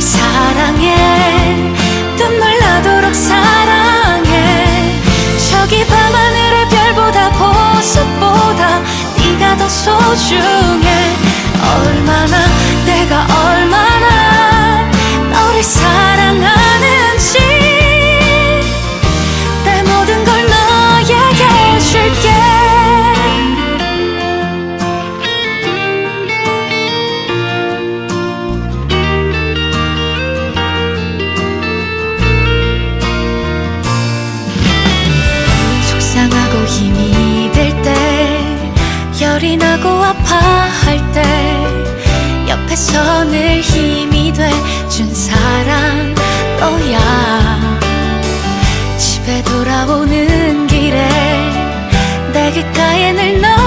사랑해. 눈물 나도록 사랑해. 저기 밤하늘의 별보다 보석보다 네가 더 소중해 열이 나고 아파할 때 옆에서 늘 힘이 돼 준 사람 너야. 집에 돌아오는 길에 내 귓가에 늘너